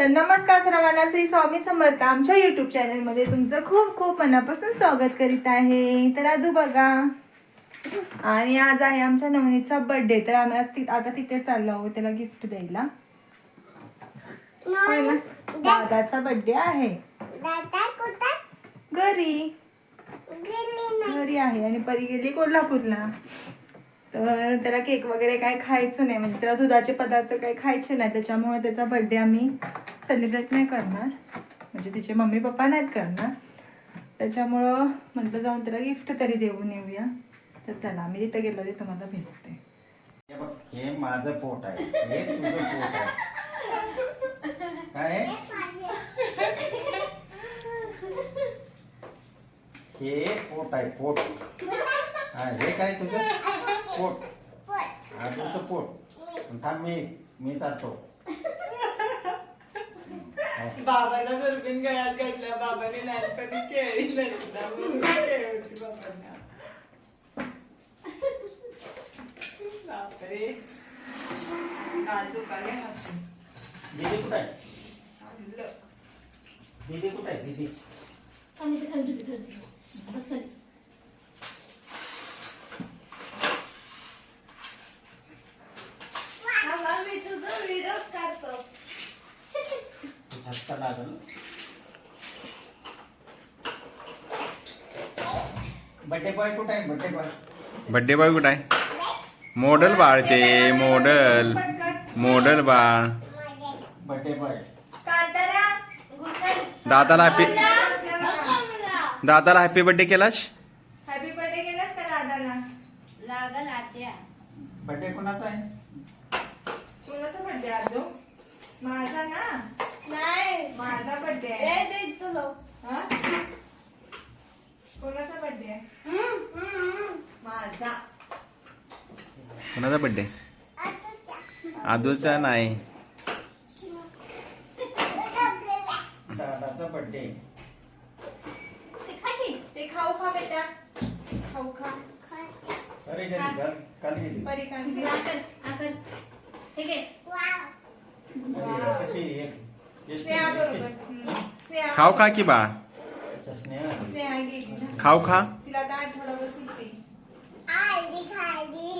तर नमस्कार सर्वांना श्री स्वामी समर्थ आमच्या युट्यूब चॅनलमध्ये तुमचं खूप खूप मनापासून स्वागत करीत आहे. तर आदू बघा. आणि आज आहे आमच्या नवनीचा बर्थडे तर आम्ही आज आता तिथे चाललो आहोत त्याला गिफ्ट द्यायला? दादाचा बर्थडे आहे. घरी. घरी आहे आणि परी गेली कोल्हापूरला. तर त्याला केक वगैरे काय खायचं नाही. म्हणजे त्याला दुधाचे पदार्थ काही खायचे नाही. त्याच्यामुळे त्याचा बर्थडे आम्ही सेलिब्रेट नाही करणार. म्हणजे तिचे मम्मी पप्पा नाहीत करणार. त्याच्यामुळं म्हटलं जाऊन त्याला गिफ्ट तरी देऊन येऊया. तर चला मी तिथं गेलो ते तुम्हाला भेटते. हे माझं पोट आहे. हे तुझं पोट आहे. काय? हे पोट आहे पोट. हा हे काय तुझं? पोट. हा तुझं पोट. थांब मी मी जातो बाबाला दुर्बीन गळ्यात घातल्या बाबाने लहानपणी केळी बाबांना. बापरे. काल दुकाने हसून दीदी कुठं आहे? दीदी कुठं आहे? दीदी. लागल. बड्डे बॉय कुठं आहे? बड्डे बॉय बड्डे बॉय कुठं आहे? मॉडल बाळ ते मॉडल मॉडल बाळ. बड्डे बॉय दादाला हॅपी दादाला हॅपी बर्थडे केलास? हॅपी बर्थडे केलास का दादाला? लागल आत्या. बड्डे कोणाचा आहे? कुणाचा बर्थडे आजो माझा ना? नाही. माझा बर्थडे ए आहे हा? कोणाचा बर्थडे आहे? माझा. कोणाचा बर्थडे आदूचा नाही. दादाचा बड्डे ते खाऊ खा बेटा. खाऊ खा. अरे गेली काल काल गेली. परी कांदी अरे, कशी आहे? हे स्नेहा खाऊ खा की बा. स्नेहा गेली ना. खा. तिला आता आठवडाभर सुट्टी आली खाली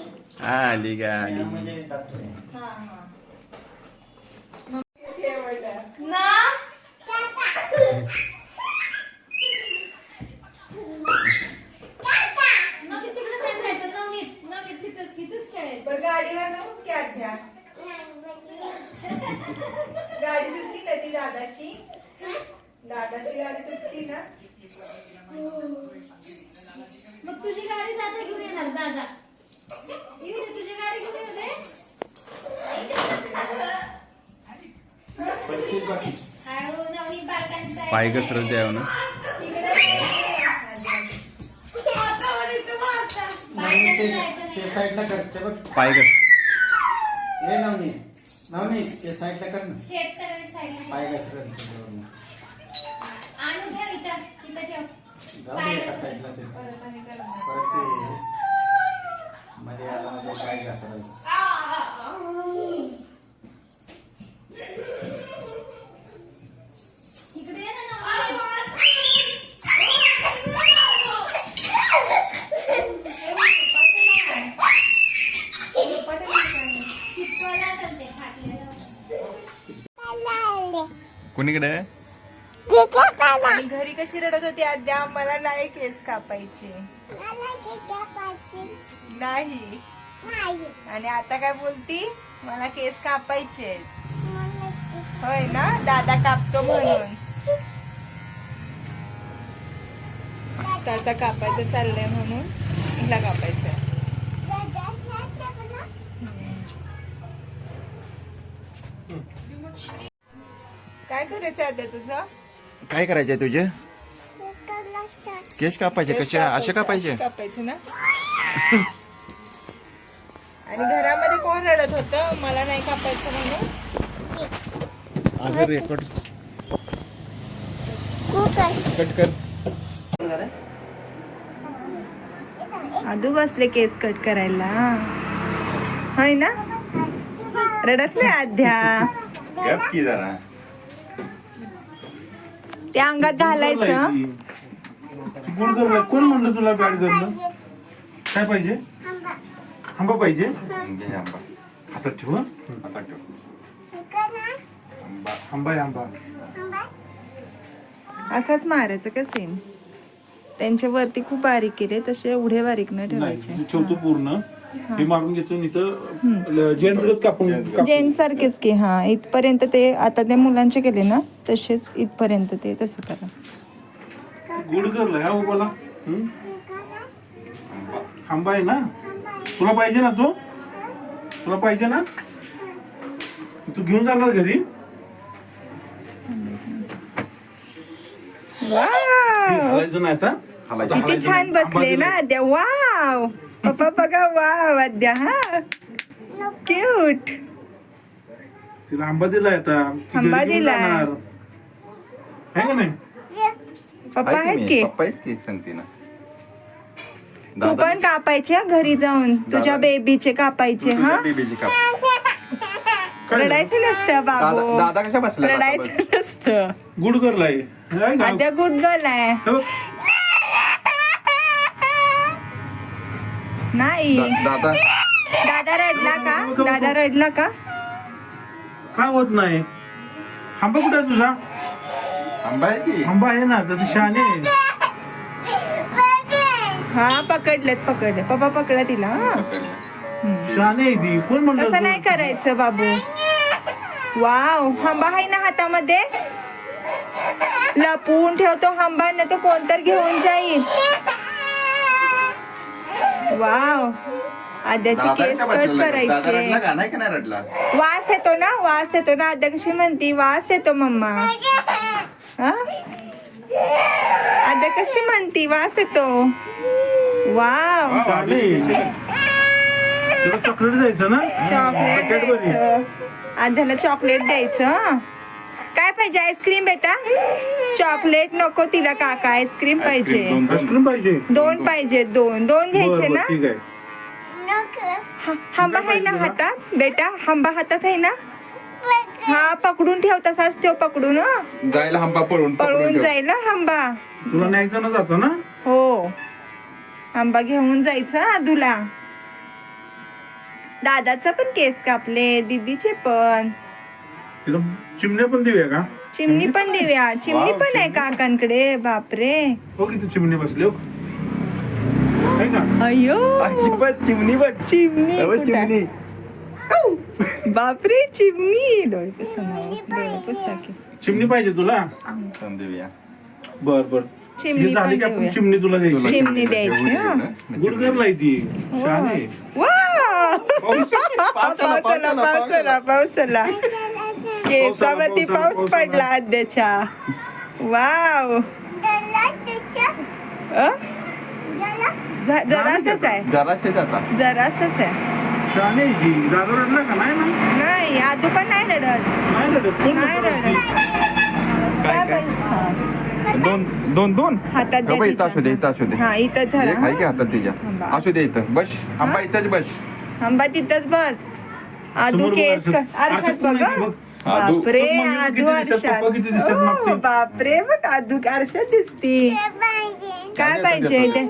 आली? गा आली म्हणजे. हा हा. मग. ना पण गाडीवर नको की आद्या गाडी तुटली ना ती दादाची दादाची गाडी तुटली ना. मग तुझी गाडी दादा घेऊन येणार दादा. येऊ दे तुझी गाडी घेऊन येऊ दे. हळू ही पाय घसरत द्यावं ना. तू मारता. नाही, ते नाही. साईडला कर ते बघ. पाय घस. हे नवनी नवनी ते साईडला कर ना. शेप सगळे साईडला. पाय ठेव. आणून ठेव इथं इथं ठेव जाऊ दे एका साईडला ते परत आणि करा. परत ते मध्ये आला काय घसरायचं इकडे ये ना नवरा. चिपकवला तर ते फाटलेलं. कुणीकडे आणि घरी कशी रडत होती आद्या? मला नाही केस कापायचे. नाही. आणि आता काय बोलती? मला केस कापायचे होय ना? दादा कापतो म्हणून. त्याचा कापायचं चाललंय म्हणून हिला कापायचंय. काय करायचं आद्या तुझं? काय करायचंय तुझे? केस कापायचे केस कसे असे कापायचे कापायचे? ना? आणि घरामध्ये कोण रडत होतं? मला नाही कापायचं म्हणून. अगं रेकॉर्ड कट. कर. आदू बसले केस कट करायला. होय ना? रडत नाही अध्या गप की जरा. ते अंगात घालायचं. गुड गर्ल कोण म्हणलं तुला बॅड गर्ल काय पाहिजे? आंबा पाहिजे? हातात ठेव? हं. आंबा आंबा आहे आंबा. आंबा असाच मारायचं का सेम त्यांच्या वरती खूप बारीक केले तसे एवढे बारीक न ठेवायचे. ठेवतो पूर्ण. हे. मारून घेतो आणि इथं जेंट्स गत कापून कापून- जेंट्स सारखेच की हा. इथपर्यंत ते आता ते मुलांचे केले ना? तसेच इथपर्यंत ते तसं करा. गुड गर्ल आहे हा उभाला हं? आंबा आहे ना? तुला पाहिजे ना तो? तुला पाहिजे ना? तू घेऊन जाणार घरी? वाव! घालायचं नाही आता. किती छान नाही. बसले ना आद्या. वाव! पप्पा बघा वाव आद्या हा. क्यूट तिला आंबा दिलाय आता. ती घरी आंबा घेऊन दिलाय. जाणार. आहे का नाही? पप्पा आहे आहेत की की? मी? पप्पा आहेत की सांगते ना. तू दादा पण कापायचे हा घरी जाऊन. तुझ्या. बेबीचे कापायचे तुझ्या हा? बेबीची काप काय? झालं? रडायचं नसतं दादा बाबू. दादा कशा बसल्या रडायचं नसतं. गुड गर्ल आहे. आहे का? आद्या गुड गर्ल आहे. हे. बघ, नाही. दा- दादा दादा रडला का? दादा रडला का? काय होत नाही? आंबा कुठे आहे तुझा? आंबा आहे की? आंबा आहे ना तर ती शहाणी आहे. हा पकडलेत पकडले पप्पा पकडा तिला हा. शहाणी आहे ती. कोण म्हणलं तसं नाही करायचं बाबू. वाव हंबा आहे ना हातामध्ये? लपवून ठेवतो हंबा नाही तर कोणतर घेऊन जाईल. वाव. आद्याचे दादा केस कट बसलेला? दादा करायचे. रडला का? नाही का नाही रडला? वास येतो ना वास येतो ना आद्या कशी म्हणती वास येतो मम्मा. हा? आद्या कशी म्हणती? वास येतो. वाव. चॉकलेट द्यायचं ना? चॉकलेट. द्यायचं. आध्याला चॉकलेट द्यायचं हं. काय पाहिजे? आईस्क्रीम बेटा? चॉकलेट नको तिला काका. आईस्क्रीम पाहिजे. दोन- पाहिजे. दोन पाहिजे दोन. दोन घ्यायचे ना? हा- हांबा आहे ना हातात? बेटा हांबा हातात आहे ना? हा पकडून ठेव तसाच ठेव पकडून हं. जायला हंपा पळून पळून ठेव. जाईल हं हांबा. तुला न्यायचं ना जातो ना? हो. आंबा घेऊन जायचं आदूला दादाचा पण केस कापले दीदीचे पण. तिला चिमण्या पण देऊया का? चिमणी पण देऊया. चिमणी पण आहे काकांकडे बापरे. हो किती चिमणी बसले हो. आहे का? अयो चिमणी बघ. चिमणी अहो, कुठं आहे? चिमणी. औ! बापरे चिमणी डोळे पुसा ना, डोळे पुसा की. चिमणी पाहिजे तुला देऊया बर बर चिमणी हे झाली पण की आपण देऊया. चिमणी तुला द्यायची चिमणी द्यायची, हा. देऊ ना. गुड गर्ल आहे ती! पावसाला पावसाला पावसाला केसावरती पाऊस. पडला आद्याच्या वाव अ? जरासच आहे जराशे जाता जरासच आहे ती दादा रडला का नाही ना नाही आदू पण नाही रडत नाही रडत कोण नाही रडत? रडत काय काय हा. दोन दोन दोन हातात द्या इथं असू दे तिच्या. इथं असू दे हा इथं एक धरा आहे की हा. हातात तिच्या. असू दे इथं बस आंबा इथंच बस आंबा तिथंच बस आदू समोर केस कोण बघ आहे ते हं. बघ. आदू. बापरे दिसतात, आरशात मागते. बापरे बघ आदू आरशात दिसती काय पाहिजे. ते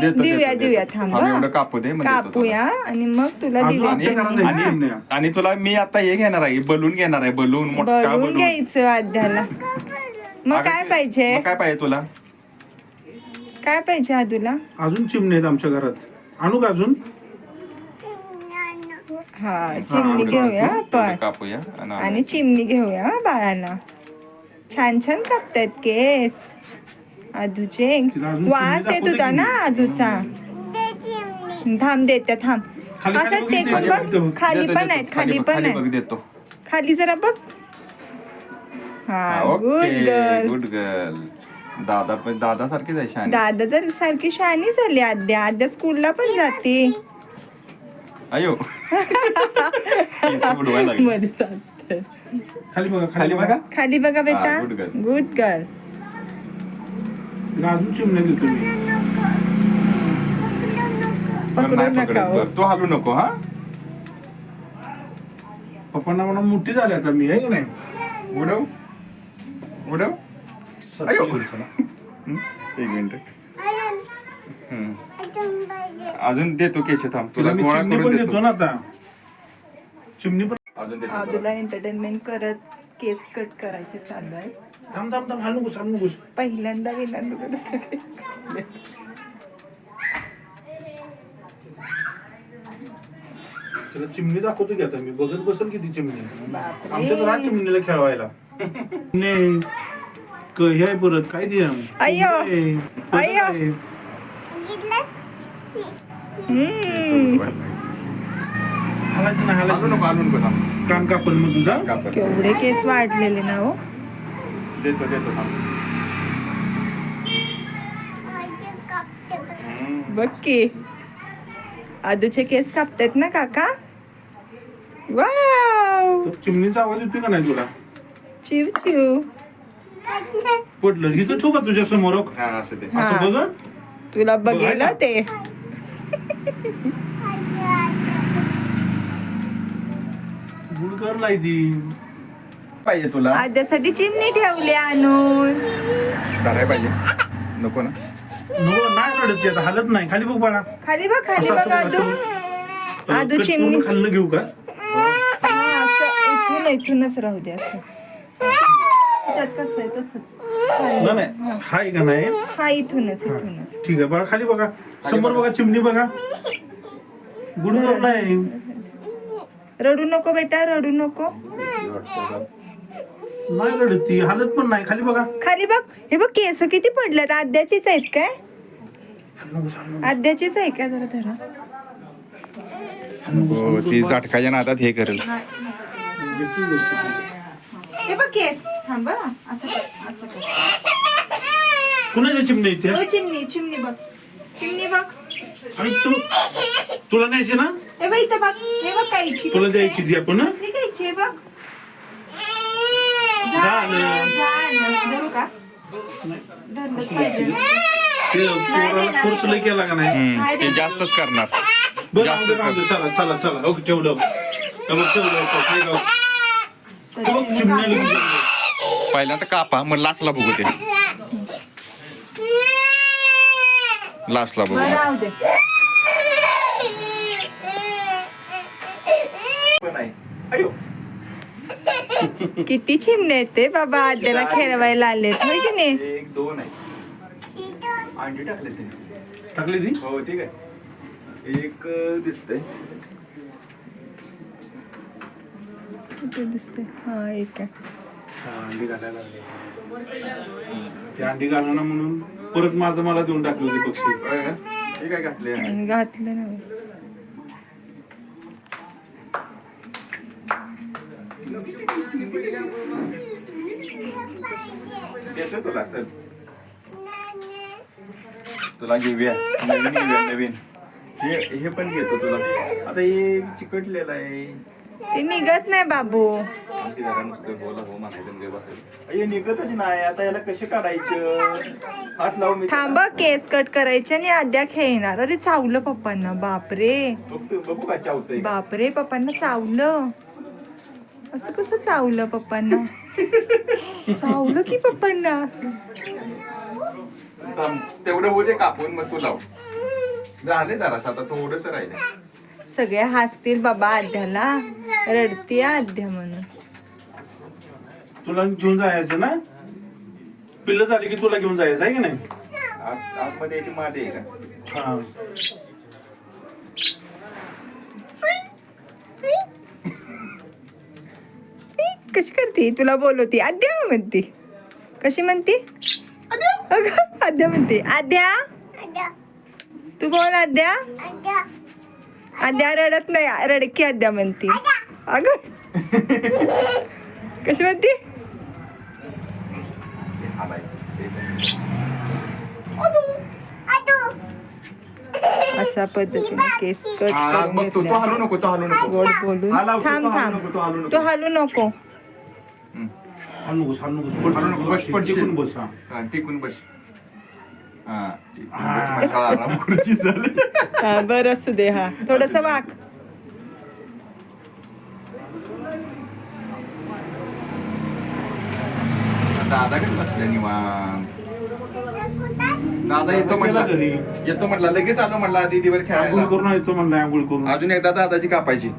देतो, देऊया देतो, देऊया. थांब हं. एवढं कापू दे मग देतो कापूया आणि मग तुला हं. चिमण्या. आणि तुला मी आता हे घेणार आहे बलून घेणार आहे बलून मोठा बलून बलून घ्यायचं आद्याला मग काय पाहिजे मग काय पाहिजे तुला काय पाहिजे आदूला अजून चिमणी आहेत आमच्या घरात आणू का अजून हा चिमणी घेऊया आपण. कापूया आणि चिमणी घेऊया हं बाळाला छान छान कापतायत केस. अजून वास येत होता ना आदूचा. थांब देते थांब. असं बघ, टेकून बघ. खाली पण. आहेत खाली पण आहेत. बघ, देतो. खाली जरा बघ. हा गुड गर्ल गुड गर्ल दादा पण दादा शानी. दादा तर सारखी शहाणी झाली आद्या. आद्या स्कूलला पण जाते. अयो लागले. मध्येच असतं. खाली बघा खाली बघा खाली बघा बेटा हा, good girl. गुड गर्ल अजून चिमण्या देतो मी पण पकडू नाही नका पकडत हो. बरं. तू हलू नको हा पप्पांना म्हणा मोठी झाली आता मी आहे की नाही उडव उडव अयो. एक मिनिट अजून हं. अजून देतो केशव थांब तुला तुला मी गोळा चिमणी करून पण देतो ना आता. चिमणी पण अजून देतो आदूला एंटरटेनमेंट करत केस कट करायचे चालू आहे. थांब थांब थांब हालू नकोस हालू नकोस पहिल्यांदा विनांकडे केस. तुला चिमणी दाखवतो की आता मी. बघत बसल किती चिमणी. आमच्या तर राहत चिमणीला खेळवायला. ने क- हे परत. काय ते अय्यो. हे, परत अय्यो. आहे. बघितलं हम्म. हालायचं हालायचं नको कापल मग तुझा. केवढे केस वाढलेले ना हो देतो देतो थांब बघ. हं. की आदूचे केस कापतायत ना काका वाव तर चिमणीचा आवाज येतोय का नाही तुला चिव चिव. पडलं इथं ठेवू का तुझ्या समोर हा असू दे हा. असं बघ तुला बघेल बघायला? ते गुडकर पाहिजे तुला. आद्यासाठी चिमणी ठेवली आणून. धराय पाहिजे. नको ना. नको नाही रडत ती आता हालत नाही. खाली बघ बाळा. खाली बघ खाली बघ आदू. आदू चिमणी. खाल्लं घेऊ का? हा, असं इथून इथूनच राहू दे असं. त्याच्यात कसं आहे तसंच. नाही नाही हाय का नाही हा इथूनच इथूनच. ठीक आहे बघा खाली बघा. समोर बघा चिमणी बघा. गुडकर नाही रडू नको बेटा रडू नको. नाही रडत ती हालत पण नाही. खाली बघा. खाली बघ. हे बघ केस किती पडल्यात आद्याचीच आहेत काय? हालू हालू. आद्याचीच आहे का जरा धरा हो ती झटकाच्या नादात हे करेल. घेतली गोष्ट. ती. हे बघ केस थांब हं. असं कर असं कर कुणाच्या चिमण्या इथे ओ चिमणी चिमणी बघ चिमणी बघ आणि तू तुला न्यायची ना हे बघ इथं बघ हे बघ कायची तुला द्यायची ती आपण हं? कसली आहे बघ झालं. झालं धरू का धरलंच पाहिजे ना. ते नाही केला का नाही ते जास्तच करणार. बरं जास्त राहू दे, राहू दे. चला चला चला ओके ठेवलं हे ठेवलं ओके, काय गाव. हे बघ, चिमण्या लिहून ठेवलं. पहिल्यांदा कापा मग लास्टला बघू ते. लास्टला बरं बघू किती चिमणे आहेत ते बाबा आद्याला खेळवायला आलेत होय की नाही? एक दोन आहे अंडी टाकले ते टाकली ती? हो ठीक आहे. एक दिसतंय. इथे दिसते हा एक आहे. हा, अंडी घालायला लागली. ते अंडी घालणार म्हणून परत माझं मला देऊन टाकली होती पक्षी हे काय घातले घातलं ना देतो तुला? चल. तुला घेऊया. नवीन घेऊया नवीन. हे हे पण घेतो तुला. आता हे चिकटलेलं आहे. ते निघत नाही बाबू. जरा हो निघतच नाही. आता याला कसे काढायचं? हात लावून मी थांब केस कट करायचे आणि आद्या खेळणार अरे चावलं पप्पांना. बापरे. बघू का चावतंय. बापरे पप्पांना चावलं. असं कसं चावलं पप्पांना? चावलं की पप्पांना? तेवढं होते कापून मग तू लाव. झाले जरास आता थोडस राहिले सगळे हसतील बाबा आद्याला रडती आद्या म्हणून. तुला घेऊन जायचं ना? पिल्लं झाली की तुला घेऊन जायचं आहे की नाही? आत- आतमध्ये याची मादी आहे का? हा. कशी करते? तुला बोलवती. आद्या म्हणते? कशी म्हणते? अगं, आद्या म्हणते. आद्या, तू बोल आद्या. आद्या, रडत नाही रडकी आद्या म्हणते. अगं. कशी म्हणते. अशा पद्धतीने केस कट करून बघ तू तो हलू घेतल्या नको तो हलू नको. गोड बोलून. थांब तो हलू थांब. नको, तो हलू नको. टिकून बस हा हा, टिकून बस हा टिकून बस माझा आराम खुर्ची झाली हा बरं असू दे हा. थोडस वाक. दादा कडे बसल्या निवांत. दादा येतो म्हटला. घरी. येतो म्हटला. लगेच आलो म्हटला. दीदीवर आंघोळ खेळायला. करून यायचो म्हणलं आंघोळ करून. अजून एकदा दादाची कापायची.